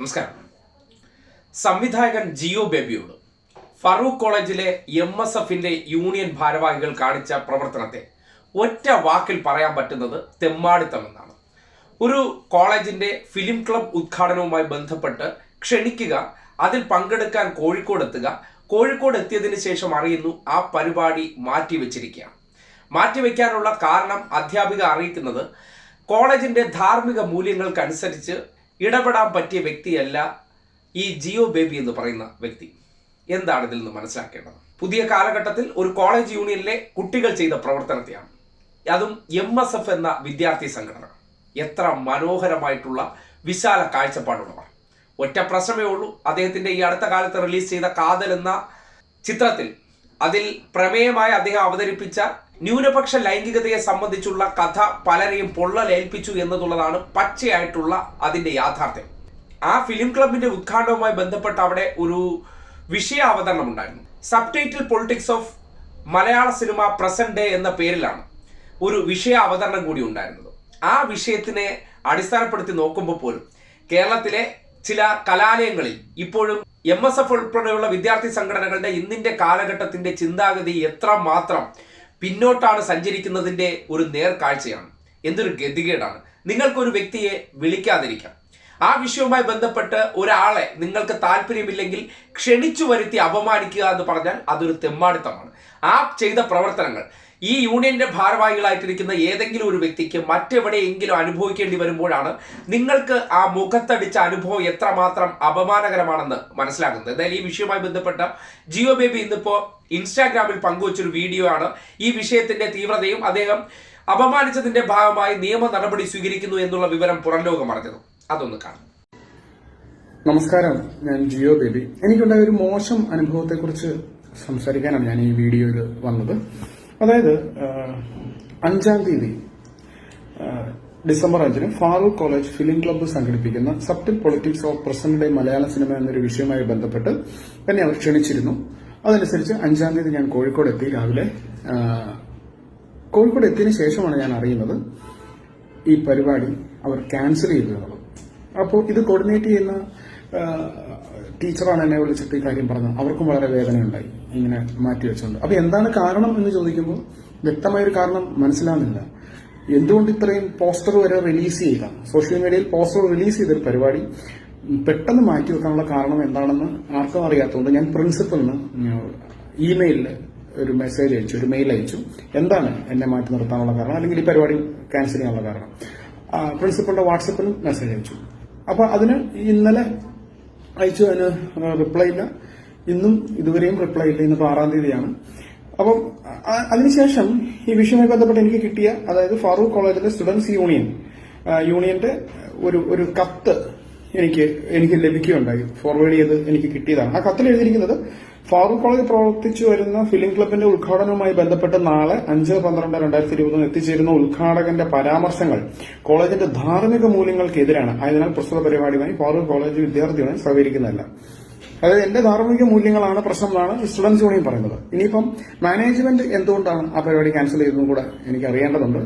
നമസ്കാരം. സംവിധായകൻ ജിയോ ബേബിയോട് ഫറൂഖ് കോളേജിലെ എം എസ് എഫിന്റെ യൂണിയൻ ഭാരവാഹികൾ കാണിച്ച പ്രവർത്തനത്തെ ഒറ്റ വാക്കിൽ പറയാൻ പറ്റുന്നത് തെമ്മാടിത്തമെന്നാണ്. ഒരു കോളേജിന്റെ ഫിലിം ക്ലബ് ഉദ്ഘാടനവുമായി ബന്ധപ്പെട്ട് ക്ഷണിക്കുക അതിൽ പങ്കെടുക്കാൻ കോഴിക്കോട് എത്തുക കോഴിക്കോട് എത്തിയതിനു ശേഷം അറിയുന്നു ആ പരിപാടി മാറ്റിവെച്ചിരിക്കുകയാണ് മാറ്റിവെക്കാനുള്ള കാരണം അധ്യാപിക അറിയിക്കുന്നത് കോളേജിന്റെ ധാർമ്മിക മൂല്യങ്ങൾക്കനുസരിച്ച് ഇടപെടാൻ പറ്റിയ വ്യക്തിയല്ല ഈ ജിയോ ബേബി എന്ന് പറയുന്ന വ്യക്തി. എന്താണ് ഇതിൽ നിന്ന് മനസ്സിലാക്കേണ്ടത്? പുതിയ കാലഘട്ടത്തിൽ ഒരു കോളേജ് യൂണിയനിലെ കുട്ടികൾ ചെയ്ത പ്രവർത്തനത്തെയാണ്. അതും എം എസ് എഫ് എന്ന വിദ്യാർത്ഥി സംഘടന. എത്ര മനോഹരമായിട്ടുള്ള വിശാല കാഴ്ചപ്പാടുള്ളവർ. ഒറ്റ പ്രശ്നമേ ഉള്ളൂ. അദ്ദേഹത്തിന്റെ ഈ അടുത്ത കാലത്ത് റിലീസ് ചെയ്ത കാതൽ എന്ന ചിത്രത്തിൽ അതിൽ പ്രമേയമായി അദ്ദേഹം അവതരിപ്പിച്ച ന്യൂനപക്ഷ ലൈംഗികതയെ സംബന്ധിച്ചുള്ള കഥ പലരെയും പൊള്ളലേൽപ്പിച്ചു എന്നതുള്ളതാണ് പച്ചയായിട്ടുള്ള അതിന്റെ യാഥാർത്ഥ്യം. ആ ഫിലിം ക്ലബിന്റെ ഉദ്ഘാടനവുമായി ബന്ധപ്പെട്ട് അവിടെ ഒരു വിഷയ അവതരണം ഉണ്ടായിരുന്നു. Subtitle politics of Malayala cinema present day എന്ന പേരിലാണ് ഒരു വിഷയ അവതരണം കൂടി ഉണ്ടായിരുന്നത്. ആ വിഷയത്തിനെ അടിസ്ഥാനപ്പെടുത്തി നോക്കുമ്പോൾ പോലും കേരളത്തിലെ ചില കലാലയങ്ങളിൽ ഇപ്പോഴും എം എസ് എഫ് ഉൾപ്പെടെയുള്ള വിദ്യാർത്ഥി സംഘടനകളുടെ ഇന്നിന്റെ കാലഘട്ടത്തിന്റെ ചിന്താഗതി എത്ര മാത്രം പിന്നോട്ടാണ് സഞ്ചരിക്കുന്നതിന്റെ ഒരു നേർക്കാഴ്ചയാണ്. എന്തൊരു ഗതികേടാണ്. നിങ്ങൾക്കൊരു വ്യക്തിയെ വിളിക്കാതിരിക്കാം. ആ വിഷയവുമായി ബന്ധപ്പെട്ട് ഒരാളെ നിങ്ങൾക്ക് താല്പര്യമില്ലെങ്കിൽ ക്ഷണിച്ചു വരുത്തി അപമാനിക്കുക എന്ന് പറഞ്ഞാൽ അതൊരു തെമ്മാടിത്തമാണ്. ആ ചെയ്ത പ്രവർത്തനങ്ങൾ ഈ യൂണിയന്റെ ഭാരവാഹികളായിട്ടിരിക്കുന്ന ഏതെങ്കിലും ഒരു വ്യക്തിക്ക് മറ്റെവിടെയെങ്കിലും അനുഭവിക്കേണ്ടി വരുമ്പോഴാണ് നിങ്ങൾക്ക് ആ മുഖത്തടിച്ച അനുഭവം എത്രമാത്രം അപമാനകരമാണെന്ന് മനസ്സിലാക്കുന്നത് എന്തായാലും ഈ വിഷയവുമായി ബന്ധപ്പെട്ട ജിയോ ബേബി ഇന്നിപ്പോ ഇൻസ്റ്റാഗ്രാമിൽ പങ്കുവച്ചൊരു വീഡിയോ ആണ് ഈ വിഷയത്തിന്റെ തീവ്രതയും അദ്ദേഹം അപമാനിച്ചതിന്റെ ഭാഗമായി നിയമ നടപടി സ്വീകരിക്കുന്നു എന്നുള്ള വിവരം പുറം ലോകം അറിഞ്ഞത്. അതൊന്ന് കാണാം. നമസ്കാരം. ഞാൻ ജിയോ ബേബി. എനിക്കുണ്ടായ ഒരു മോശം അനുഭവത്തെക്കുറിച്ച് സംസാരിക്കാനാണ് ഞാൻ ഈ വീഡിയോയിൽ വന്നത്. അതായത് അഞ്ചാം തീയതി ഡിസംബർ അഞ്ചിന് ഫാറൂഖ് കോളേജ് ഫിലിം ക്ലബ്ബ് സംഘടിപ്പിക്കുന്ന subtle politics of present day Malayala cinema എന്നൊരു വിഷയവുമായി ബന്ധപ്പെട്ട് എന്നെ അവർ ക്ഷണിച്ചിരുന്നു. അതനുസരിച്ച് അഞ്ചാം തീയതി ഞാൻ കോഴിക്കോട് എത്തി രാവിലെ. കോഴിക്കോട് എത്തിയതിനു ശേഷമാണ് ഞാൻ അറിയുന്നത് ഈ പരിപാടി അവർ ക്യാൻസൽ ചെയ്തു അപ്പോൾ ഇത് കോർഡിനേറ്റ് ചെയ്യുന്ന ടീച്ചറാണ് എന്നെ വിളിച്ചിട്ട് ഈ കാര്യം പറഞ്ഞത്. അവർക്കും വളരെ വേദനയുണ്ടായി. ഇങ്ങനെ മാറ്റി വെച്ചുകൊണ്ട് അപ്പൊ എന്താണ് കാരണം എന്ന് ചോദിക്കുമ്പോൾ വ്യക്തമായൊരു കാരണം മനസ്സിലാകുന്നില്ല. എന്തുകൊണ്ട് ഇത്രയും പോസ്റ്റർ വരെ റിലീസ് ചെയ്യുക? സോഷ്യൽ മീഡിയയിൽ പോസ്റ്റർ റിലീസ് ചെയ്തൊരു പരിപാടി പെട്ടെന്ന് മാറ്റി വെക്കാനുള്ള കാരണം എന്താണെന്ന് ആർക്കും അറിയാത്തതുകൊണ്ട് ഞാൻ പ്രിൻസിപ്പലിന് ഇമെയിലിൽ ഒരു മെസ്സേജ് അയച്ചു ഒരു മെയിൽ അയച്ചു. എന്താണ് എന്നെ മാറ്റി നിർത്താനുള്ള കാരണം? അല്ലെങ്കിൽ ഈ പരിപാടി ക്യാൻസൽ ചെയ്യാനുള്ള കാരണം? പ്രിൻസിപ്പളിന്റെ വാട്സപ്പിലും മെസ്സേജ് അയച്ചു. അപ്പൊ അതിന് ഇന്നലെ അയച്ചു അതിന് റിപ്ലൈ ഇല്ല. ഇന്നും ഇതുവരെയും റിപ്ലൈ ഇല്ല. ഇന്നിപ്പോൾ ആറാം തീയതിയാണ്. അപ്പം അതിനുശേഷം ഈ വിഷയവുമായി ബന്ധപ്പെട്ട് എനിക്ക് കിട്ടിയ അതായത് ഫാറൂഖ് കോളേജിലെ സ്റ്റുഡൻസ് യൂണിയൻ യൂണിയന്റെ ഒരു ഒരു കത്ത് എനിക്ക് എനിക്ക് ലഭിക്കുകയുണ്ടായി. ഫോർവേഡ് ചെയ്ത് എനിക്ക് കിട്ടിയതാണ്. ആ കത്തിൽ എഴുതിയിരിക്കുന്നത് ഫാറൂഖ് കോളേജ് പ്രവർത്തിച്ചു വരുന്ന ഫിലിം ക്ലബിന്റെ ഉദ്ഘാടനവുമായി ബന്ധപ്പെട്ട് നാളെ അഞ്ച് പന്ത്രണ്ട് രണ്ടായിരത്തി ഇരുപതിന് എത്തിച്ചേരുന്ന ഉദ്ഘാടകന്റെ പരാമർശങ്ങൾ കോളേജിന്റെ ധാർമ്മിക മൂല്യങ്ങൾക്കെതിരാണ്. ആയതിനാൽ പ്രസ്തുത പരിപാടിയുമായി ഫാറൂഖ് കോളേജ് വിദ്യാർത്ഥികളെ സഹകരിക്കുന്നില്ല. അതായത് എന്റെ ധാർമ്മിക മൂല്യങ്ങളാണ് പ്രശ്നമെന്നാണ് സ്റ്റുഡൻസ് യൂണിയൻ പറയുന്നത്. ഇനിയിപ്പം മാനേജ്മെന്റ് എന്തുകൊണ്ടാണ് ആ പരിപാടി ക്യാൻസൽ ചെയ്തതെന്നും കൂടെ എനിക്ക് അറിയേണ്ടതുണ്ട്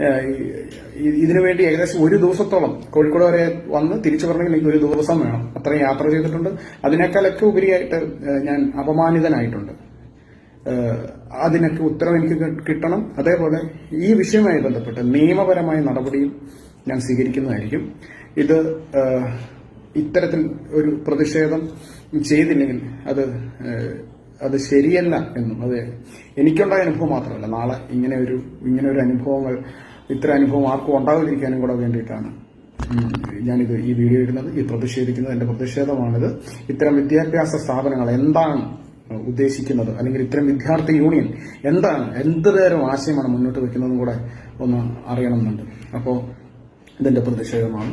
ഏഹ് വേണ്ടി ഏകദേശം ഒരു ദിവസത്തോളം കോഴിക്കോട് വരെ വന്ന് തിരിച്ചു പറഞ്ഞെങ്കിൽ എനിക്ക് ഒരു ദിവസം വേണം. അത്രയും യാത്ര ചെയ്തിട്ടുണ്ട്. അതിനേക്കാളൊക്കെ ഉപരിയായിട്ട് ഞാൻ അപമാനിതനായിട്ടുണ്ട്. അതിനൊക്കെ ഉത്തരവ് എനിക്ക് കിട്ടണം. അതേപോലെ ഈ വിഷയവുമായി ബന്ധപ്പെട്ട് നിയമപരമായ നടപടിയും ഞാൻ സ്വീകരിക്കുന്നതായിരിക്കും. ഇത് ഇത്തരത്തിൽ ഒരു പ്രതിഷേധം ചെയ്തില്ലെങ്കിൽ അത് അത് ശരിയല്ല എന്നും അത്. എനിക്കുണ്ടായ അനുഭവം മാത്രമല്ല. നാളെ ഇങ്ങനെ ഒരു ഇങ്ങനെ ഒരു അനുഭവങ്ങൾ ഇത്തരം അനുഭവം ആർക്കും ഉണ്ടാകാതിരിക്കാനും കൂടെ വേണ്ടിയിട്ടാണ്. ഞാനിത് ഈ വീഡിയോ ഇടുന്നത് ഈ പ്രതിഷേധിക്കുന്നത് എന്റെ പ്രതിഷേധമാണിത്. ഇത്തരം വിദ്യാഭ്യാസ സ്ഥാപനങ്ങൾ എന്താണ് ഉദ്ദേശിക്കുന്നത്? അല്ലെങ്കിൽ ഇത്തരം വിദ്യാർത്ഥി യൂണിയൻ എന്താണ് എന്ത് തരം ആശയമാണ് മുന്നോട്ട് വെക്കുന്നതും കൂടെ ഒന്ന് അറിയണമെന്നുണ്ട്. അപ്പോൾ ഇതിന്റെ പ്രതിഷേധമാണ്.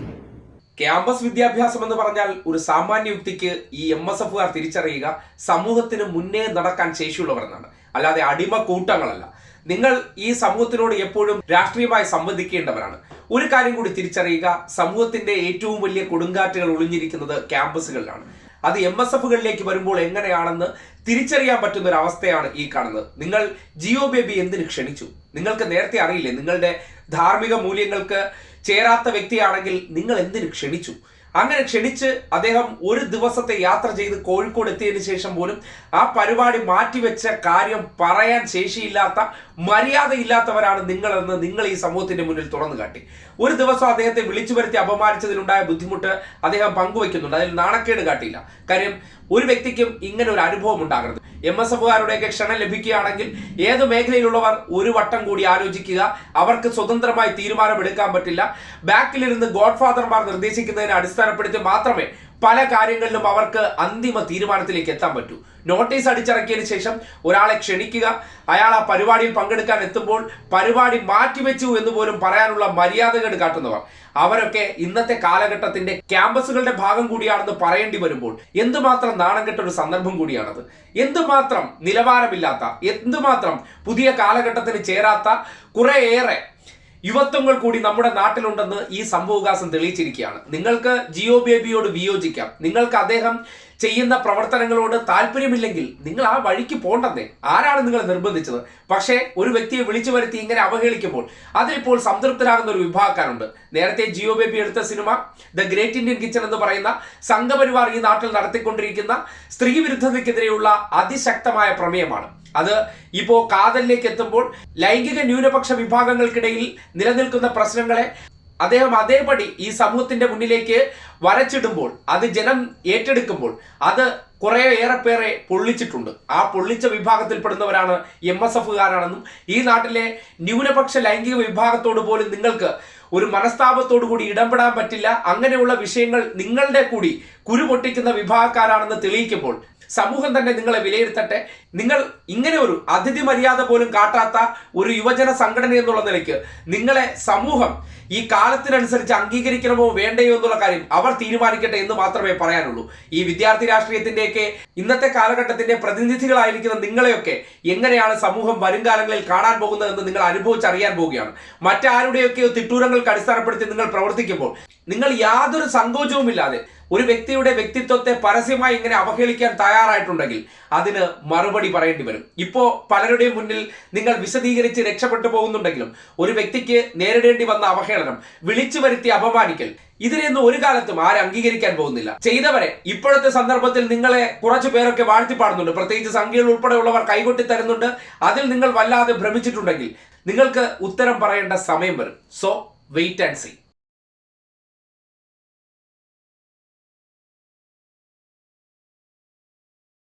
ക്യാമ്പസ് വിദ്യാഭ്യാസം എന്ന് പറഞ്ഞാൽ ഒരു സാമാന്യ വ്യക്തിക്ക് ഈ എം എസ് എഫുകാർ തിരിച്ചറിയുക സമൂഹത്തിന് മുന്നേ നടക്കാൻ ശേഷിയുള്ളവർ എന്നാണ്. അല്ലാതെ അടിമ കൂട്ടങ്ങളല്ല. നിങ്ങൾ ഈ സമൂഹത്തിനോട് എപ്പോഴും രാഷ്ട്രീയമായി സംവദിക്കേണ്ടവരാണ്. ഒരു കാര്യം കൂടി തിരിച്ചറിയുക സമൂഹത്തിന്റെ ഏറ്റവും വലിയ കൊടുങ്കാറ്റുകൾ ഒളിഞ്ഞിരിക്കുന്നത് ക്യാമ്പസുകളിലാണ്. അത് എം എസ് എഫുകളിലേക്ക് വരുമ്പോൾ എങ്ങനെയാണെന്ന് തിരിച്ചറിയാൻ പറ്റുന്ന ഒരു അവസ്ഥയാണ് ഈ കാണുന്നത്. നിങ്ങൾ ജിയോ ബേബി എന്തിനു ക്ഷണിച്ചു? നിങ്ങൾക്ക് നേരത്തെ അറിയില്ലേ നിങ്ങളുടെ ധാർമ്മിക മൂല്യങ്ങൾക്ക് ചേരാത്ത വ്യക്തിയാണെങ്കിൽ നിങ്ങൾ എന്തിനു ക്ഷണിച്ചു? അങ്ങനെ ക്ഷണിച്ച് അദ്ദേഹം ഒരു ദിവസത്തെ യാത്ര ചെയ്ത് കോഴിക്കോട് എത്തിയതിനു ശേഷം പോലും ആ പരിപാടി മാറ്റിവെച്ച കാര്യം പറയാൻ ശേഷിയില്ലാത്ത മര്യാദയില്ലാത്തവരാണ് നിങ്ങളെന്ന് നിങ്ങൾ ഈ സമൂഹത്തിന്റെ മുന്നിൽ തുറന്നു കാട്ടി. ഒരു ദിവസം അദ്ദേഹത്തെ വിളിച്ചു വരുത്തി അപമാനിച്ചതിലുണ്ടായ ബുദ്ധിമുട്ട് അദ്ദേഹം പങ്കുവെക്കുന്നുണ്ട് അതിൽ നാണക്കേട് കാട്ടിയില്ല. കാര്യം ഒരു വ്യക്തിക്കും ഇങ്ങനെ ഒരു അനുഭവം ഉണ്ടാകരുത്. എം എസ് എഫുകാരുടെയൊക്കെ ക്ഷണം ലഭിക്കുകയാണെങ്കിൽ ഏത് മേഖലയിലുള്ളവർ ഒരു വട്ടം കൂടി ആലോചിക്കുക. അവർക്ക് സ്വതന്ത്രമായി തീരുമാനമെടുക്കാൻ പറ്റില്ല. ബാക്കിലിരുന്ന് ഗോഡ് ഫാദർമാർ നിർദ്ദേശിക്കുന്നതിനെ അടിസ്ഥാനപ്പെടുത്തി മാത്രമേ പല കാര്യങ്ങളിലും അവർക്ക് അന്തിമ തീരുമാനത്തിലേക്ക് എത്താൻ പറ്റൂ. നോട്ടീസ് അടിച്ചിറക്കിയതിനു ശേഷം ഒരാളെ ക്ഷണിക്കുക അയാൾ ആ പരിപാടിയിൽ പങ്കെടുക്കാൻ എത്തുമ്പോൾ പരിപാടി മാറ്റിവെച്ചു എന്ന് പോലും പറയാനുള്ള മര്യാദകൾ കാട്ടുന്നവർ. അവരൊക്കെ ഇന്നത്തെ കാലഘട്ടത്തിന്റെ ക്യാമ്പസുകളുടെ ഭാഗം കൂടിയാണെന്ന് പറയേണ്ടി വരുമ്പോൾ എന്തുമാത്രം നാണം കെട്ട ഒരു സന്ദർഭം കൂടിയാണത്? എന്തുമാത്രം നിലവാരമില്ലാത്ത എന്തുമാത്രം പുതിയ കാലഘട്ടത്തിന് ചേരാത്ത കുറേയേറെ യുവത്വങ്ങൾ കൂടി നമ്മുടെ നാട്ടിലുണ്ടെന്ന് ഈ സംഭവവികാസം തെളിയിച്ചിരിക്കുകയാണ്. നിങ്ങൾക്ക് ജിയോ ബേബിയോട് വിയോജിക്കാം. നിങ്ങൾക്ക് അദ്ദേഹം ചെയ്യുന്ന പ്രവർത്തനങ്ങളോട് താല്പര്യമില്ലെങ്കിൽ നിങ്ങൾ ആ വഴിക്ക് പോണ്ടെന്നേ. ആരാണ് നിങ്ങളെ നിർബന്ധിച്ചത്? പക്ഷേ ഒരു വ്യക്തിയെ വിളിച്ചു വരുത്തി ഇങ്ങനെ അവഹേളിക്കുമ്പോൾ അതിലിപ്പോൾ സംതൃപ്തരാകുന്ന ഒരു വിഭാഗക്കാരുണ്ട്. നേരത്തെ ജിയോ ബേബി എടുത്ത cinema the great Indian kitchen എന്ന് പറയുന്ന സംഘപരിവാർ ഈ നാട്ടിൽ നടത്തിക്കൊണ്ടിരിക്കുന്ന സ്ത്രീ വിരുദ്ധതയ്ക്കെതിരെയുള്ള അതിശക്തമായ പ്രമേയമാണ്. അത് ഇപ്പോ കാതലിലേക്ക് എത്തുമ്പോൾ ലൈംഗിക ന്യൂനപക്ഷ വിഭാഗങ്ങൾക്കിടയിൽ നിലനിൽക്കുന്ന പ്രശ്നങ്ങളെ അദ്ദേഹം അതേപടി ഈ സമൂഹത്തിന്റെ മുന്നിലേക്ക് വരച്ചിടുമ്പോൾ അത് ജനം ഏറ്റെടുക്കുമ്പോൾ അത് കുറേ ഏറെ പേരെ പൊള്ളിച്ചിട്ടുണ്ട്. ആ പൊള്ളിച്ച വിഭാഗത്തിൽപ്പെടുന്നവരാണ് എം എസ് എഫുകാരാണെന്നും ഈ നാട്ടിലെ ന്യൂനപക്ഷ ലൈംഗിക വിഭാഗത്തോട് പോലും നിങ്ങൾക്ക് ഒരു മനസ്താപത്തോടു കൂടി ഇടപെടാൻ പറ്റില്ല. അങ്ങനെയുള്ള വിഷയങ്ങൾ നിങ്ങളുടെ കൂടി കുരുപൊട്ടിക്കുന്ന വിഭാഗക്കാരാണെന്ന് തെളിയിക്കുമ്പോൾ സമൂഹം തന്നെ നിങ്ങളെ വിലയിരുത്തട്ടെ. നിങ്ങൾ ഇങ്ങനെ ഒരു അതിഥി മര്യാദ പോലും കാട്ടാത്ത ഒരു യുവജന സംഘടന എന്നുള്ള നിലയ്ക്ക് നിങ്ങളെ സമൂഹം ഈ കാലത്തിനനുസരിച്ച് അംഗീകരിക്കണമോ വേണ്ടയോ എന്നുള്ള കാര്യം അവർ തീരുമാനിക്കട്ടെ എന്ന് മാത്രമേ പറയാനുള്ളൂ. ഈ വിദ്യാർത്ഥി രാഷ്ട്രീയത്തിന്റെയൊക്കെ ഇന്നത്തെ കാലഘട്ടത്തിന്റെ പ്രതിനിധികളായിരിക്കുന്ന നിങ്ങളെയൊക്കെ എങ്ങനെയാണ് സമൂഹം വരുംകാലങ്ങളിൽ കാണാൻ പോകുന്നതെന്ന് നിങ്ങൾ അനുഭവിച്ചറിയാൻ പോവുകയാണ്. മറ്റാരുടെയൊക്കെയോ തിട്ടൂരങ്ങൾക്ക് അടിസ്ഥാനപ്പെടുത്തി നിങ്ങൾ പ്രവർത്തിക്കുമ്പോൾ നിങ്ങൾ യാതൊരു സങ്കോചവുമില്ലാതെ ഒരു വ്യക്തിയുടെ വ്യക്തിത്വത്തെ പരസ്യമായി ഇങ്ങനെ അവഹേളിക്കാൻ തയ്യാറായിട്ടുണ്ടെങ്കിൽ അതിന് മറുപടി പറയേണ്ടി വരും. ഇപ്പോൾ പലരുടെയും മുന്നിൽ നിങ്ങൾ വിശദീകരിച്ച് രക്ഷപ്പെട്ടു പോകുന്നുണ്ടെങ്കിലും ഒരു വ്യക്തിക്ക് നേരിടേണ്ടി വന്ന അവഹേളനം വിളിച്ചു വരുത്തി അപമാനിക്കൽ ഇതിനെയൊന്നും ഒരു കാലത്തും ആരും അംഗീകരിക്കാൻ പോകുന്നില്ല. ചെയ്തവരെ ഇപ്പോഴത്തെ സന്ദർഭത്തിൽ നിങ്ങളെ കുറച്ചു പേരൊക്കെ വാഴ്ത്തിപ്പാടുന്നുണ്ട്. പ്രത്യേകിച്ച് സംഖ്യകൾ ഉൾപ്പെടെയുള്ളവർ കൈകൊട്ടി തരുന്നുണ്ട്. അതിൽ നിങ്ങൾ വല്ലാതെ ഭ്രമിച്ചിട്ടുണ്ടെങ്കിൽ നിങ്ങൾക്ക് ഉത്തരം പറയേണ്ട സമയം വരും. So wait and see